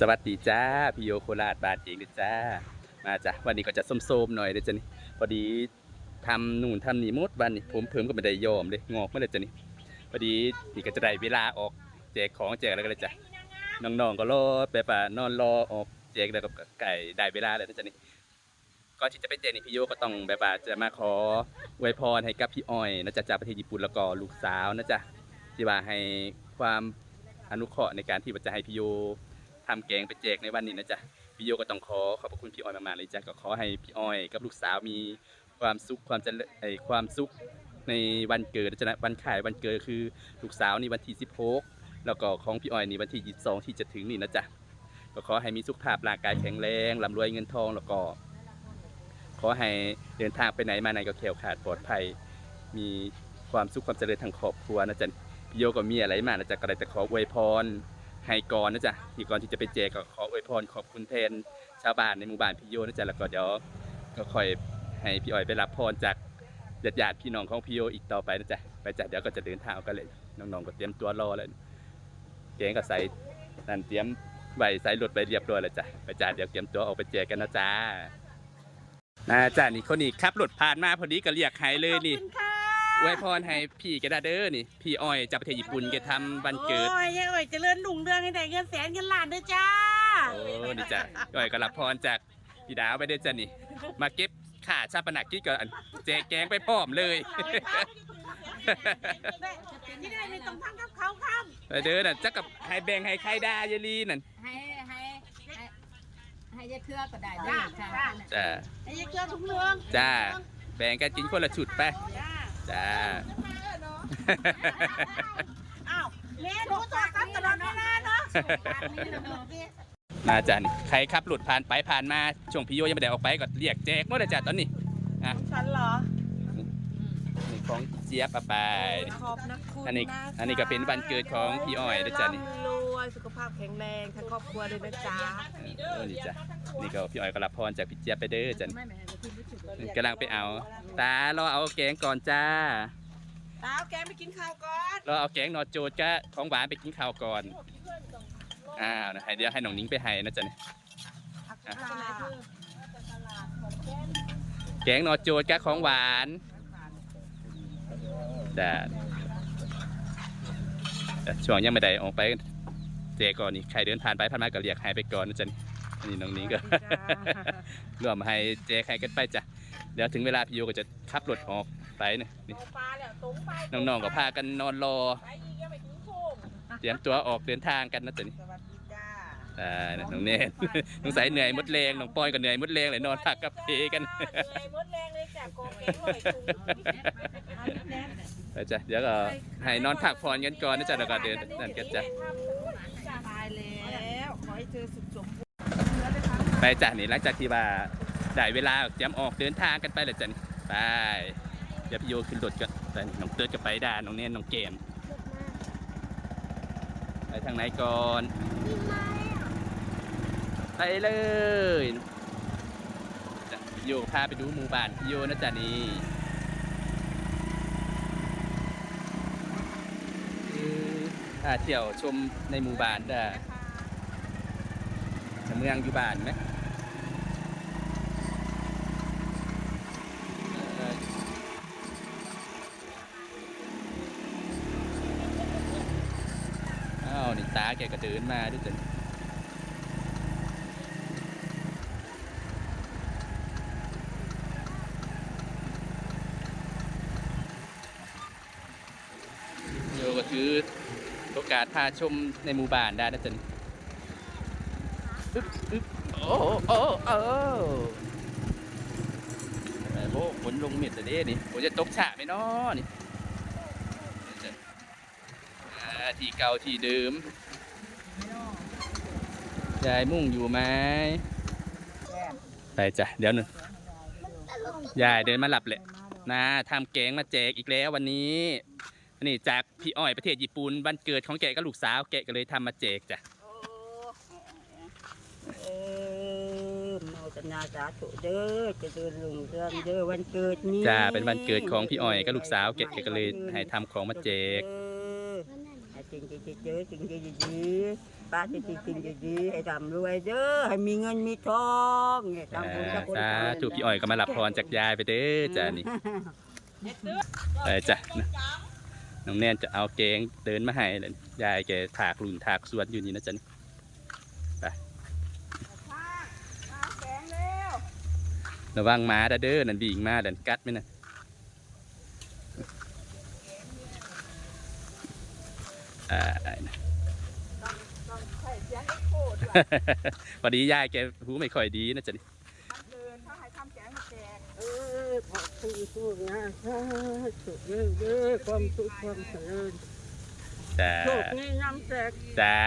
สวัสดีจ้าพี่โยโคราชบานเองนะจ้า มาจ้ะวันนี้ก็จะส้มๆหน่อยเลยจ้ะนี่พอดีทำนู่นทำนี่มดวันนี้ผมเพิ่มก็ไม่ได้ยอมเลยงอกไม่ได้จ้ะนี่พอดีนี่ก็จะได้เวลาออกแจกของแจกอะไรกันเลยจ้ะน้องๆก็รอไปป่านอนรอออกแจกแล้วก็ไก่ได้เวลาแล้วนะจ้ะนี่ก่อนที่จะไปแจกนี่พี่โยก็ต้องแบบว่าจะมาขออวยพรให้กับพี่อ้อยนะจ๊ะจากประเทศญี่ปุ่นแล้วก็ลูกสาวนะจ๊ะที่ว่าให้ความอนุเคราะห์ในการที่จะให้พี่โย ทำแกงไปแจกในวันนี้นะจ๊ะพี่โยก็ต้องขอขอบพระคุณพี่อ้อยมากๆเลยจ้ะก็ขอให้พี่อ้อยกับลูกสาวมีความสุขความเจริญไอความสุขในวันเกิดนะจ๊ะนะวันขายวันเกิดคือลูกสาวนี่วันที่16แล้วก็ของพี่อ้อยนี่วันที่ 22 ที่จะถึงนี่นะจ๊ะก็ขอให้มีสุขภาพร่างกายแข็งแรงร่ำรวยเงินทองแล้วก็ขอให้เดินทางไปไหนมาไหนก็แคล้วคลาดปลอดภัย มีความสุขความเจริญทางครอบครัวนะจ๊ะพี่โยก็มีอะไรมากนะจ๊ะก็ได้แต่ขออวยพร ให้ก่อนนะจ๊ะที่ก่อนที่จะไปแจกก็ขออวยพรขอบคุณแทนชาวบ้านในหมู่บ้านพี่โยนะจ๊ะแล้วก็เดี๋ยวก็ค่อยให้พี่อ้อยไปรับพรจากญาติญาติพี่น้องของพี่โยอีกต่อไปนะจ๊ะไปจ้ะเดี๋ยวก็จะเดินทางกันเลยน้องๆก็เตรียมตัวรอแล้วแกงก็ใส่นั่นเตรียมใบใส่รถไปเรียบร้อยแล้วจ้ะไปจ้ะเดี๋ยวเตรียมตัวออกไปแจกกันนะจ๊ะนะจ้ะนี่คนนี้ขับรถผ่านมาพอดีก็เรียกให้เลยนี่ขอบคุณค่ะ อวยพรให้พี่แกได้เด้อนี่ พี่อ้อยจากประเทศญี่ปุ่นแกทำวันเกิด โอ้ยโอ้ยเจริญรุ่งเรืองให้ได้เงินแสนเงินล้านเด้อจ้า โอ้นี่จ้ะก้อยก็รับพรจากพี่ดาวไปด้วยจ้ะนี่ มาเก็บค่าชาปนกิจก่อนแจกแกงไปพร้อมเลย ที่ได้ไม่ต้องพังกับเขาครับไปเด้อน่ะจักกับให้แบ่งให้ใครได้อยาลีนั่นให้ให้ให้ให้ยายเครือก็ได้ด้วยค่ะจ้าไอ้ยังเกลือทุกเมืองจ้าแบ่งกันกินคนละชุดไป จ้า จ้าอ้าวเล่นรู้ตัวครับตลอดเวลาเนาะมาจ้ะนี่ใครขับรถผ่านไปผ่านมาช่วงพี่โยยังไม่ได้ออกไปก็เรียกแจกหมดเลยจ้ะตอนนี้ฉันเหรอนี่ของเจี๊ยบเอาไป ขอบนักคุณอันนี้อันนี้ก็เป็นวันเกิดของพี่อ้อยนะจ๊ะนี่ร่ำรวยสุขภาพแข็งแรงทั้งครอบครัวเลยนะจ๊ะเออนี่จ้ะ นี่ก็พี่อ้อยก็รับพรจากพี่เจี๊ยบไปเด้อจ้ะไม่ไม่ให้พี่รู้สึกนี่กำลังไปเอา ตารอเอาแกงก่อนจ้าตาเอาแกงไปกินข้าวก่อนรอเอาแกงนอโจดก็ของหวานไปกินข้าวก่อนอ้าวนะให้เดี๋ยวให้น้องนิ้งไปให้นะจ๊ะนี่อะแกงนอโจดก็ของหวานจ้ะแต่ช่วงยังไม่ได้ออกไปเจก่อนนี่ใครเดินผ่านไปผ่านมาก็เรียกให้ไปก่อนนะจ๊ะนี่อั นนี้น้องนิ้งก็รวมให้เจใครกันไปจ้ะเดี๋ยวถึงเวลาพี่โยก็จะขับรถออกไปนะนี่เอาปลาแล้วตรงไปน้องๆก็พากันนอนรอไปอีกยังไม่ถึงโค้งเตรียมตัวออกเดินทางกันนะจ๊ะนี่สวัสดีจ้าอ่าน้องเนนสงสัยเหนื่อยหมดแรงน้องปอยก็เหนื่อยหมดแรงเลยนอนพักกับเพกันเหนื่อยหมดแรงเลยจ้ะโกงเก่งเลยจุงไปจ้ะเดี๋ยวก็ให้นอนพักผ่อนกันก่อนนะจ๊ะแล้วก็เดินนั่นกันจ้ะตายแล้วขอให้เธอสุขสมบูรณ์ ไปจ้ะนี่หลังจากที่ว่าได้เวลาเตรียมออกเดินทางกันไปเลยจ้ะนี่ไปเดี๋ยวพี่โยขึ้นรถกันแต่น้องเติร์ดก็ไปได้น้องเนนน้องเกมไปทางไหนก่อนไปเลยพี่โยพาไปดูหมู่บ้านพี่โยนะจ๊ะนี่อาเที่ยวชมในหมู่บ้านได้ เมืองอยู่บ้านไหมอ้าวนี่ตาแกก็เดินมาด้วยจ้ะโยก็ถือโอกาสพาชมในหมู่บ้านได้นะจ๊ะ โอ้โอ้โอ้โอ้โหฝนลงเม็ดแต่เด้นี่ฝนจะตกฉะไหมเนาะนี่อ่าที่เก่าที่เดิมยายมุ่งอยู่ไหมไปจ้ะเดี๋ยวหนึ่งยายเดินมาหลับแหละนะทำแกงมาแจกอีกแล้ววันนี้นี่จากพี่อ้อยประเทศญี่ปุ่นวันเกิดของแกกับลูกสาวแกก็เลยทำมาแจกจ้ะ เออโมท นาสาธุเด้อเจะเดินลุงเรื่องเด้อวันเกิดนี้จ้าเป็นวันเกิดของพี่อ้อยกับลูกสาวแกแกก็เลยให้ทำของมาแจก เออให้จริงจริงเจอจริงจริงดีป้าที่ที่กินดีๆให้ร่ำรวยเด้อให้มีเงินมีทองเนี่ยอ่าทำบุญกับคนสาธุพี่อ้อยก็มารับพรจากยายไปเด้อจ้านี่ไปจ้ะน้องแนนจะเอาแกงเดินมาให้เลยยายแกถากหลุนถากสวนอยู่นี่นะจ๊ะนี่ไป ระวังหมาเด้อเด้อนั่นบีงมาดันกัดไหมนะอ่านะพอดียายแกหูไม่ค่อยดีนะจ๊ะนี่เออขอบคุณทุกนะสุขเยอะๆความสุขความเจริญจ้าโชคนี้น้ำแตกจ้า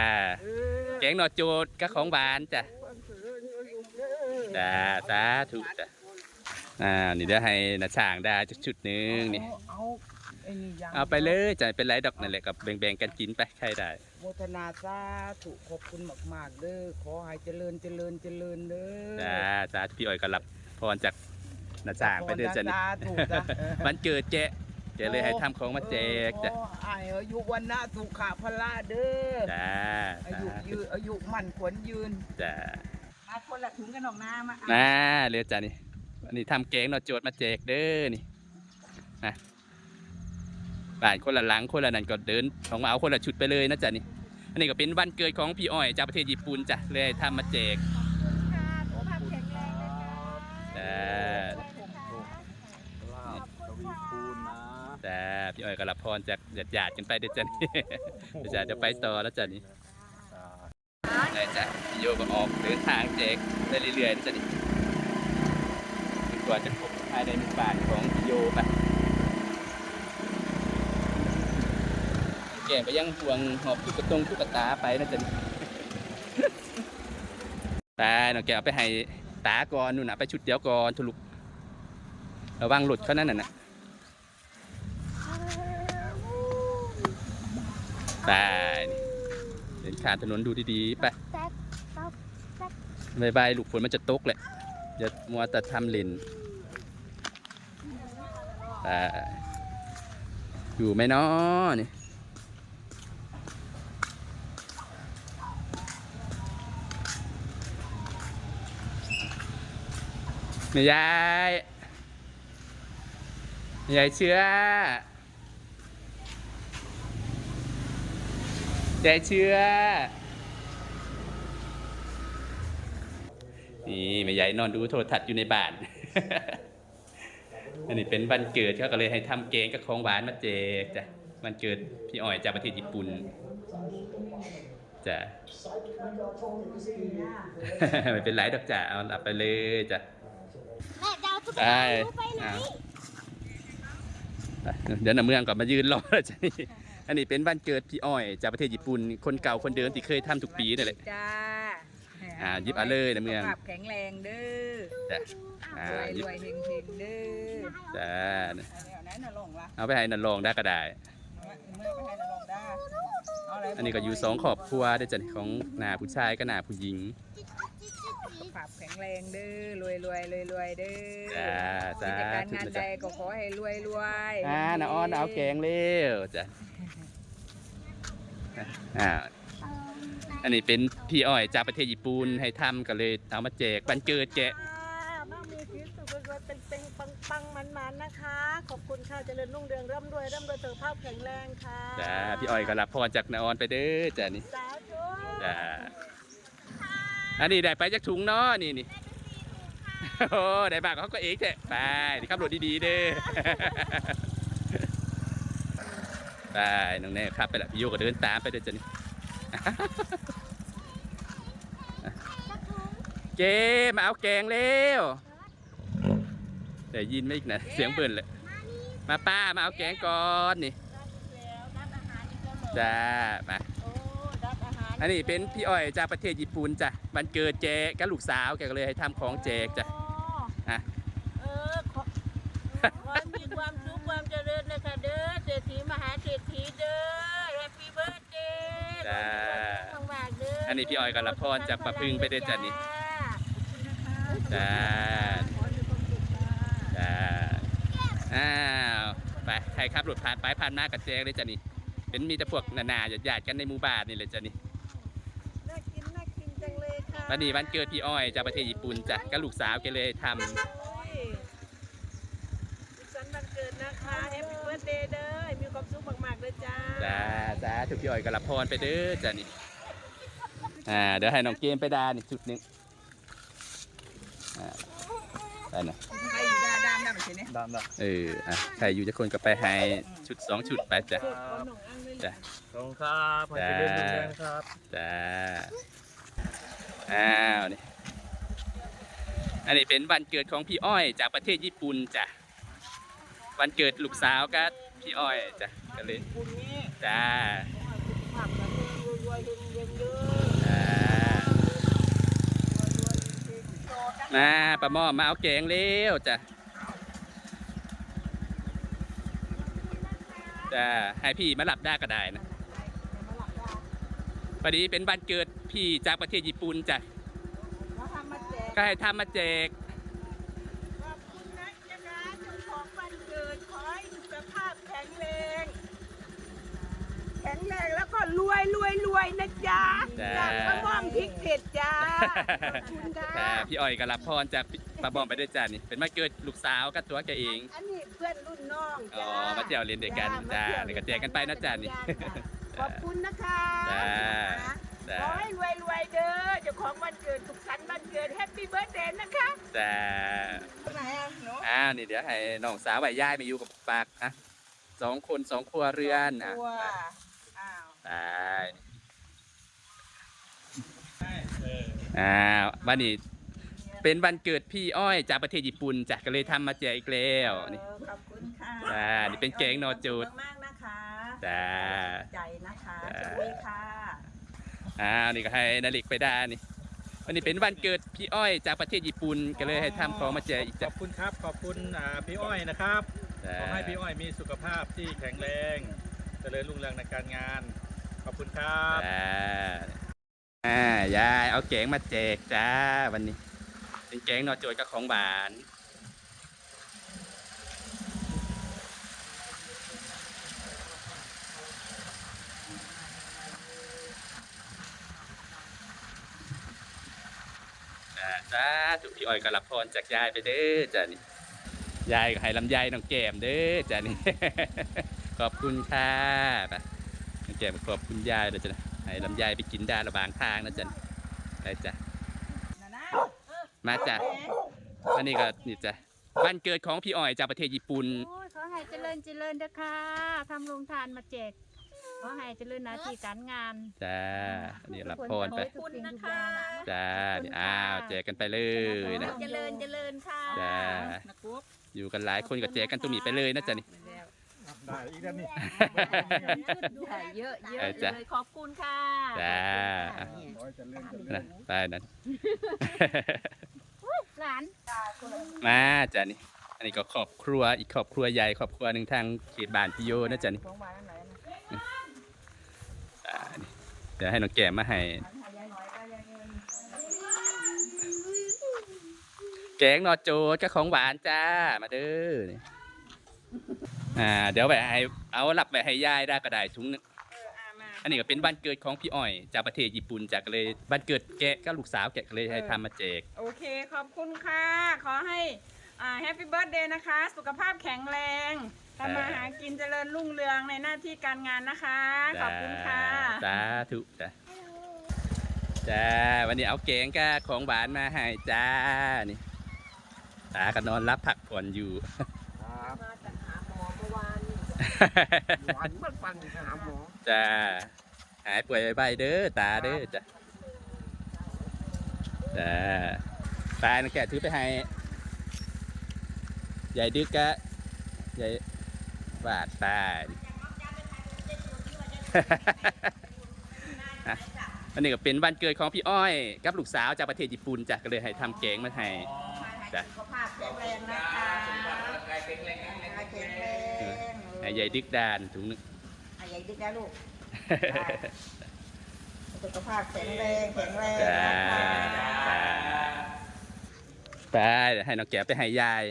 เออแกงหนอโจดก็ของหวานจ้ะความเจริญอายุเด้อจ้าสาธุจ้ะ อ่านี่เดี๋ยวให้นาช่างได้จักชุดหนึงนี่เอาไอ้นี่ยังเอาไปเลยจะเป็นไรดอกนั่นแหละกับแบ่งๆกันกินไปใครได้ โมทนาสาธุขอบคุณมาก ๆ เด้อขอให้เจริญเจริญเจริญเด้อจ้าสาธุพี่อ้อยก็รับพรจากนาช่างไปเด้อจ้ะนี่สาธุจ้ะวันเกิดแกแกเลยให้ทำของมาแจกจ้ะโอ้ไอ้อายุวันนะสุขะพละเด้อจ้าอาสายุธุยืนอายุมั่นขวัญยืน จ้ามาคนละถุงกันออกน้ำมามาเร็วจ้ะนี่ อันนี้ทำแกงหนอโจดมาแจกเด้อนี่นะบ้านคนละหลังคนละนั่นก็เดินของมาเอาคนละชุดไปเลยนะจ๊ะนี่ อันนี้ก็เป็นวันเกิดของพี่อ้อยจากประเทศญี่ปุ่นจ้ะเลยทำมาแจกจ้าลาบทวีคูณนะจ้าพี่อ้อยก็รับพรจากหยาดหยาดๆกันไปเด้อจ้ะนี่เดี๋ยวจ้ะเดี๋ยวไปต่อแล้วจ้ะนี่ได้จ้ะพี่โยก็ออกเดินทางแจกได้เรื่อยๆนะจ้ะนี่จนก ว่าจะครบภายในหมู่บ้านของโยไปแก่ไปยังห่วงหอบตุ๊กตงตุ๊กตาไปนะจ๊ะตาน้อแกเอาไปให้ตาก่อนนู่นนะไปชุดเดียวก่อนทุลุกระวังหลุดเขานั่นน่ะนะไปนี่เดินข้ามถนนดูดีๆไปบายบายลูกฝนมันจะตกแหละอย่ามัวแต่ทำเลน ไปอยู่ไหมนาะนี่แม่ยายแม่ยายเชื่อยายเชื่อ นี่แม่ยายนอนดูโทรทัศน์อยู่ในบ้าน อันนี้เป็นวันเกิดเขาก็เลยให้ทำเกงกับของหวานมาแจกจ้ะวันเกิดพี่อ้อยจากประเทศญี่ปุ่นจ้ะไม่เป็นไรดอกจ้ะเอาหลับไปเลยจ้ะแม่จะเอาตุ๊กไปตาหนูไปไหนอ้าวไปเดี๋ยวน้ำเมืองก่อนมายืนรอแล้วจ้ะนี่อันนี้เป็นวันเกิดพี่อ้อยจากประเทศญี่ปุ่น คนเก่าคนเดิมที่เคยทำทุกปีนั่นแหละจ้าอ่าหยิบเอาเลยนะเมืองสุขภาพแข็งแรงเด้อ จ้ะอ่ารวยหยิรบวยเฮงเฮงๆเด้อจ้าเอาแล้วนั้นน่ะลงละเอาไปให้นันลองได้ก็ได้ เอาเมื่อไปให้น่ะลงได้เอาอะไรอันนี้ก็อยู่สองขอบครัวได้อจ้ะนี่ของหน้าผู้ชายกับหน้าผู้หญิงสุขภาพแข็งแรงเด้อรวยรวยรวยรวยๆเด้อจ้าสากิจการธุงานนะใดจ๊ะก็ขอให้รวยรวยอ่าน้าอ้อนเอาแกงเร็วจ้ะอ่าอันนี้เป็นพี่อ้อยจากประเทศญี่ปุ่นให้ทำก็เลยเอามาแจกวันเกิดแกะ บ้างมีชีวิตสุขรวยๆเป็นเป็นปัง ปังๆมันๆนะคะ ขอบคุณค่ะเจริญรุ่งเรืองร่ำรวยร่ำรวยสุขภาพแข็งแรงค่ะจ้าพี่อ้อยก็รับพรจากนาออนไปเด้อจ้านี่สาธุจ้าอันนี้ได้ไปจากถุงเนาะนี่นี่โอ้ได้บ้างเขาก็เองแท้ไปนี่ขับรถดีๆเด้อไปน้องแน่ขับไปละพี่โยก็เดินตามไปเด้อจ้านี่เจมาเอาแกงเร็ว ได้ยินไหมอีกนะเสียงเบิ่นเลยมาป้ามาเอาแกงก่อนนี่จ้ามาโอ้รับอาหารอันนี้เป็นพี่อ้อยจากประเทศญี่ปุ่นจ้ะวันเกิดแจกกับลูกสาวแกก็เลยให้ทำของแจกจ้ะอะเออขอขอให้มีความสุขความเจริญนะคะเด้อเศรษฐีมหาเศรษฐีเด้อแฮปปี้เบิร์ดเดย์จ้ามากๆเด้ออัอันนี้พี่อ้อยก็รับพรจากป้าพึ่งไปด้วยจ้ะนี่จ้าจ้า อ้าวไปใครขับรถผ่านไปผ่านมากับแจกเลยจ้ะนี่เป็นมีแต่พวกนานาญาติๆกันในหมู่บ้านนี่เลยจ้ะนี่วันนี้วันเกิดพี่อ้อยจากประเทศญี่ปุ่นจ้ะก็ลูกสาวแกเลยทำดิฉันวันเกิดนะคะแฮปปี้เบิร์ดเดย์เด้อมีความสุขมากๆเลยจ้าจ้าจ้าทุกพี่อ้อยก็รับพรไปเด้อจ้ะนี่อ่าเดี๋ยวให้น้องเกมไปดานี่จุดหนึงอ่าได้นะ ใครอยู่ดาดามดามไปเนี่ยดำละเอออะใครอยู่จะคนก็ไปให้ชุดสองชุดไปจ้ะจ้ะขอบคุณครับขอให้เจริญรุ่งเรืองครับจ้าอ้าวนี่อันนี้เป็นวันเกิดของพี่อ้อยจากประเทศญี่ปุ่นจ้ะวันเกิดลูกสาวก็พี่อ้อยจ้ะก็เลยคุณนี่จ้าผักกระเทียมรวยๆเย็นๆเด้ออ่ามาปลาหม้อมาเอาแกงเร็วจ้ะ จ้าให้พี่มาหลับได้ก็ได้นะพอดีเป็นวันเกิดพี่จากประเทศญี่ปุ่นจ้ะแล้วทำมาแจกก็ให้ทำมาแจกขอบคุณนะจ๊ะนะเจ้าของวันเกิดขอให้สุขภาพแข็งแรง แข็งแรงแล้วก็รวยรวยรวยนะจ๊ะจ้าจากกระม่อมพริกเผ็ดจ้าขอบคุณค่ะค่ะพี่อ้อยก็รับพรจากปลาบอมไปด้วยจ้านี่เป็นมาเกิดลูกสาวกับตัวแกเอง อันนี้เพื่อนรุ่นน้องอ๋อจ้ามาเจียวเรียนเด็กกันจ้าเดี๋ยวก็แจกกันไปนะจ้านี่ ขอบคุณนะคะจ้าจ้า ขอให้รวยรวยๆเด้อเจ้าของวันเกิดสุขสันต์วันเกิดแฮปปี้เบิร์ดเดย์นะคะจ้าไหนอะหนูอ้าวนี่เดี๋ยวให้น้องสาวใบย่ายมาอยู่กับปากอะสองคนสองครัวเรือนอะตัวอ้าวได้อ้าววันนี้ เป็นวันเกิดพี่อ้อยจากประเทศญี่ปุ่นจ้ะก็เลยทำมาแจกอีกแล้วนี่ขอบคุณค่ะจ้านี่เป็นแกงนอจูดมากๆนะคะจ้าใจนะคะจ้าสวัสดีค่ะอ้าวนี่ก็ให้นาฬิกไปได้นี่วันนี้เป็นวันเกิดพี่อ้อยจากประเทศญี่ปุ่นก็เลยให้ทำของมาแจกอีกขจ้ะอบคุณครับ ขอบคุณอ่าพี่อ้อยนะครับ จ้า ขอให้พี่อ้อยมีสุขภาพที่แข็งแรง เจริญรุ่งเรืองในการงาน ขอบคุณครับ จ้าอ่ายายเอาแกงมาแจกจ้าวันนี้ เป็นแกงนอโจยกับของหวานจ้าจ้าถูกพี่อ้อยก็รับพรจากยายไปเด้อจ้านี่ยายก็ให้ลำไยน้องแก้มเด้อจ้านี่ ขอบคุณค่ะน้องแก้มขอบคุณยายเด้อจ้าให้ลำไยไปกินได้ระหว่างทางนะจ้าไปจ้ะ มาจ้ะอันนี้ก็นี่จ้ะวันเกิดของพี่อ้อยจากประเทศญี่ปุ่นโอ้ยขอให้เจริญเจริญเด้อค่ะทำโรงทานมาแจกขอให้เจริญหน้าที่การงานจ้าอันนี้รับพรไปขอบคุณนะคะจ้านี่อ้าวแจกกันไปเลยนะเจริญเจริญค่ะจ้านักกุ๊บอยู่กันหลายคนก็แจกกันตรงนี้ไปเลยนะจ๊ะนี่ได้อีกแล้วนี่ใช่เยอะเยอะเออจ้ะเลยขอบคุณค่ะจ้าร้อยเจริญเจริญนะไปนั้น หลานมาจ้ะนี่ อันนี้ก็ครอบครัวอีกครอบครัวใหญ่ครอบครัวหนึ่งทางเขตบ้านพี่โยนะจ๊ะนี่อ่านี่เดี๋ยวให้น้องแก้มาให้ แกงนอโจดกับของหวานจ้า มาเด้อนี่อ่า เดี๋ยวไปให้เอาหลับไปให้ยายได้ก็ได้ถุง อออามาอันนี้ก็เป็นวันเกิดของพี่อ้อย จากประเทศญี่ปุ่นจากเลยวันเกิดแกะก็ลูกสาวแกะก็เลยให้ทำมาแจก โอเคขอบคุณค่ะ ขอให้อ่าแฮปปี้เบิร์ดเดย์นะคะ สุขภาพแข็งแรงทำมาหากินเจริญรุ่งเรืองในหน้าที่การงานนะคะ ขอบคุณค่ะสาธุจ้ะจ้าวันนี้เอาแกงกับของหวานมาให้จ้านี่ตาก็นอนรับผักผ่อนอยู่มาจากหาหมอเมื่อวานหวานมากปันหาหมอ จ้าหายป่วยไปเด้อตาเด้อจ้ะจ้าตาแกะถือไปให้ใหญ่ดึกกะใหญ่บาดตาอะอันนี้ก็เป็นวันเกิดของพี่อ้อย กับลูกสาวจากประเทศญี่ปุ่นจ้ะก็เลยให้ทำแกงมาให้จ้ะสุขภาพแข็งแรงนะคะแข็งแรงให้ใหญ่ดึกดานถุงนึง ให้ใหญ่ดิกนะลูกสุขภาพแข็งแรงแข็งแรงจ้านะคะไปเดี๋ยวให้น้องแก้วไปให้ยาย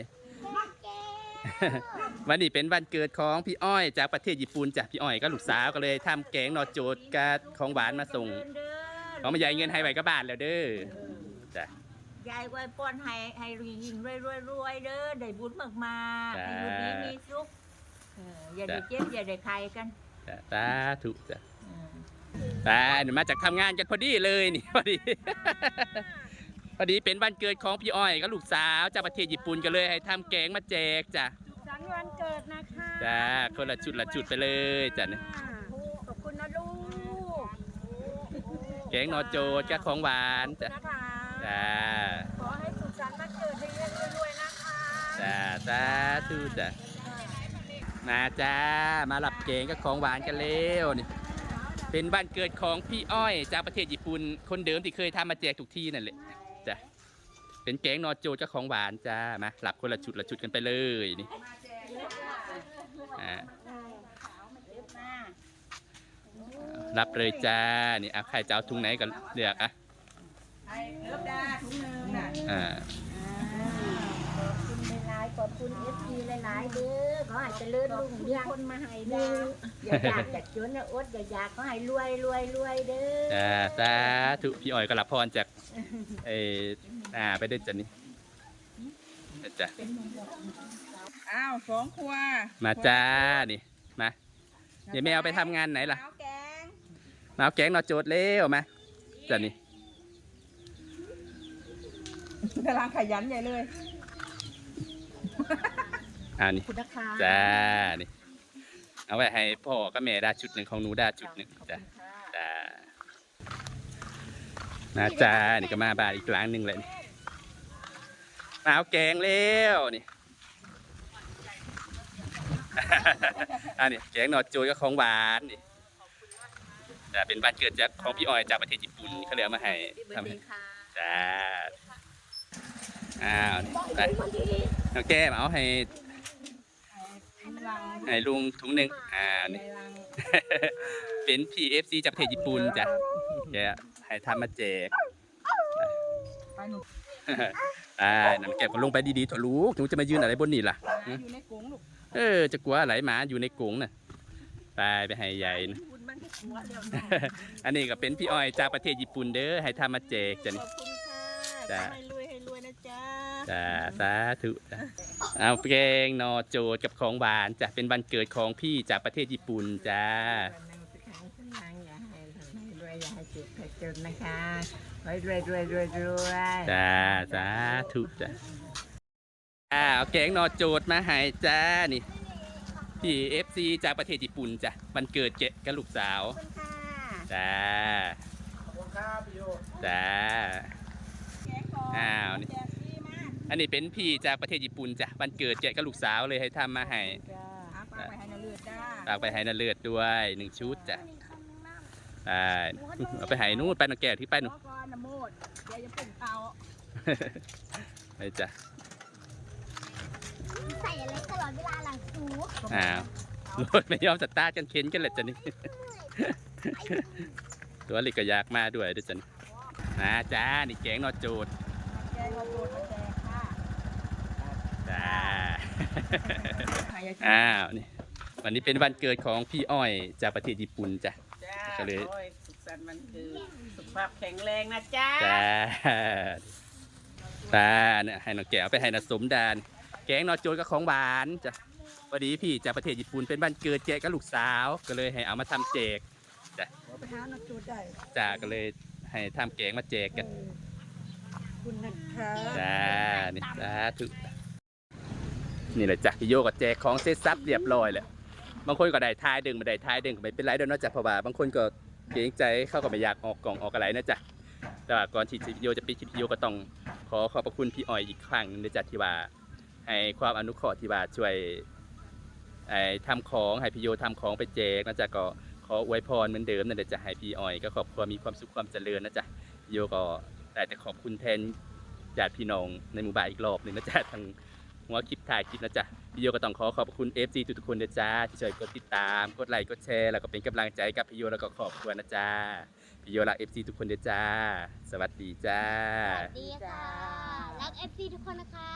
วันนี้เป็นวันเกิดของพี่อ้อยจากประเทศญี่ปุ่นจ้ะพี่อ้อยก็ลูกสาวก็เลยทำแกงนอโจดกับของหวานมาส่งเจริญเด้อเขามาใหญ่เงินให้ไว้ก็บาทแล้วเด้อจ้ะ ยายไว้ป้อนให้ให้ยิงรวยรวยรวยเด้อได้บุญมากมากๆให้อยู่ดีมีสุขเอออย่าได้เจ็บอย่าได้ใครกัน จ้ะสาธุจ้ะเออตาหนูมาจากทำงานกันพอดีเลยนี่พอดี พอดีเป็นวันเกิดของพี่อ้อยกับลูกสาวจากประเทศญี่ปุ่นกันเลย ให้ทำแกงมาแจกจ้ะสันวันเกิดนะคะจ้าคนละชุดละชุดไปเลยจ้ะเนี่ยขอบคุณนะลูกแกงนอโจดกับของหวานจ้ะนะคะจ้าขอให้สุขสันต์วันเกิดให้เรื่อยๆรวยๆนะคะจ้าสาธุจ้ะ มาจ้า มารับแกงกับของหวานกันเร็วนี่ เป็นวันเกิดของพี่อ้อยจากประเทศญี่ปุ่น คนเดิมที่เคยทำมาแจกทุกที่นั่นแหละจ้ะ เป็นแกงนอโจดกับของหวานจ้า มารับคนละชุดละชุดกันไปเลยนี่อ่ารับเลยจ้า นี่เอาใครจะเอาถุงไหนก็เลือกอะเลิฟดาถุงหนึงน่ะอ่า ขอบคุณหลายๆข อบคุณเอฟซีหลายๆเด้อขอให้เจริญรุ่งเรืองคนมาให้เด้ดาออย่าอยากอยากจนนะอดอย่าอยากขอให้รวยรวยรวยเด้อจ้าสาธุพี่อ้อยก็รับพรจากเอออ่าไปด้วยจ้ะนี่จ้ะอ้าวสองครัวมาจ้านี่มาเดี๋ยวแม่เอาไปทำงานไหนล่ะเอาแกงมาเอาแกงนอโจดเร็วมาจ้ะนี่กำลังขยันใหญ่เลย อ่านี่คุณนะคะจ้านี่เอาไว้ให้พ่อกับแม่ได้ชุดหนึ่งของหนูได้ชุดหนึ่งจ้ะจ้ามาจ้านี่ก็มาบ้านอีกหลังหนึ่งเลยนี่มาเอาแกงเร็วนี่ อันนี้แกงนอโจยก็ของหวานนี่แต่เป็นบ้านเกิดจากของพี่อ้อยจากประเทศญี่ปุ่นเขาเลยเอามาให้ทำให้จ้าอ้าวนี่ ไปน้องแก้มเอาให้ลังให้ลุงถุงหนึ่งอ่าในนี่ลังเป็น PFC จากประเทศญี่ปุ่นจ้ะแกให้ทำมาแจกไปหนูอ่าน้ำแก้วก็ลงไปดีๆเถอะลูกหนูจะมายืนอะไรบนนี่ล่ะอยู่ในกรงลูกเออ จะกลัวอะไรหมาอยู่ในกรงน่ะไปไปให้ใหญ่นะคุณมันแค่หัวเดียวอันนี้ก็เป็นพี่อ้อยจากประเทศญี่ปุ่นเด้อให้ทำมาแจกจ้ะขนี่อบคุณค่ะจ้ะ จ๊ะจ้าสาธุจ้ะเอาแกงนอโจดกับของหวานจ้ะเป็นวันเกิดของพี่จากประเทศญี่ปุ่นจ้า วันหนึ่งสักครั้งสักครั้งอย่าให้ให้รวยอย่าให้เจ็บให้จนนะคะไว้รวยรวยรวยรวยจ้าสาธุจ้ะอ่าเอาแกงนอโจดมาให้จ้านี่พี่เอฟซีจากประเทศญี่ปุ่นจ้ะวันเกิดเกะกับลูกสาวจ้าจ้า แกงก่อนอ้าวนี่แจกฟรีมาก อันนี้เป็นพี่จากประเทศญี่ปุ่นจ้ะวันเกิดเกะกับลูกสาวเลยให้ทำมาให้อาปากไปให้นาเลือดจ้าฝากไปให้นาเลือดด้วยหนึ่งชุดจ้ะไปเอาไปให้นู่นไปนองแก้วที่ไปขนู่นอก่อนนะโมดเดี๋ยวจะปุ่นเตาไปจ้ะใส่อะไรตลอดเวลาหลังสูอ้าวรถไม่ยอมสตาร์ทกันเข็นกันเลยจ้ะนี่ตัวลิกก็อยากมาด้วยด้วยจ้ะนี่มาจ้านี่แกงนอโจดแกงเราโดนมาแจกค่ะ จ้าใครจะอ้าวนี่วันนี้เป็นวันเกิดของพี่อ้อยจากประเทศญี่ปุ่นจ้ะ จ้าก็เลย โอ้ยสุขสันต์วันเกิดสุขภาพแข็งแรงนะจ้าจ้าจ้าเนี่ยให้น้องแก้วไปให้นาสมดาน แกงนอโจดกับของหวานจ้ะพอดีพี่จากประเทศญี่ปุ่นเป็นวันเกิดแกกับลูกสาว ก็เลยให้เอามาทำแจกจ้ะไปหานักจูดได้จ้าก็เลยให้ทำแกงมาแจกกันคุณนะคะ จ้านี่สาธุ นี่แหละจ้ะพี่โยก็แจกของเซ็ตซับเรียบร้อยแหละบางคนก็ได้ทายดึงไม่ได้ทายดึงก็ไม่เป็นไรด้วยเนาะจ้ะเพราะว่าบางคนก็เกรงใจเข้าก็ไม่อยากออกกล่องออกอะไรนะจ๊ะแต่ว่าก่อนที่พี่โยจะปิดคลิปพี่โยก็ต้องขอขอบพระคุณพี่อ้อยอีกครั้งนึงนะจ๊ะที่ว่าให้ความอนุเคราะห์ที่ว่าช่วยทำของให้พี่โยทำของไปแจกนะจ๊ะก็ขออวยพรเหมือนเดิมนั่นะจ้ะให้พี่อ้อยก็ขอบครัวมีความสุขความเจริญนะจ๊ะโยก็แต่จะขอบคุณแทนญาติพี่น้องในหมู่บ้านอีกรอบหนึ่งนะจ๊ะทาง หัวคลิปถ่ายคลิปนะจ๊ะพี่โยก็ต้องขอขอบคุณ FC ทุกคนนะจ๊ะที่ช่วยกดติดตามกดไลค์กดแชร์แล้วก็เป็นกำลังใจกับพี่โยแล้วก็ขอบคุณนะจ๊ะพี่โยรัก FC ทุกคนนะจ๊ะสวัสดีจ้า สวัสดีค่ะ รักเอฟซีทุกคนนะคะ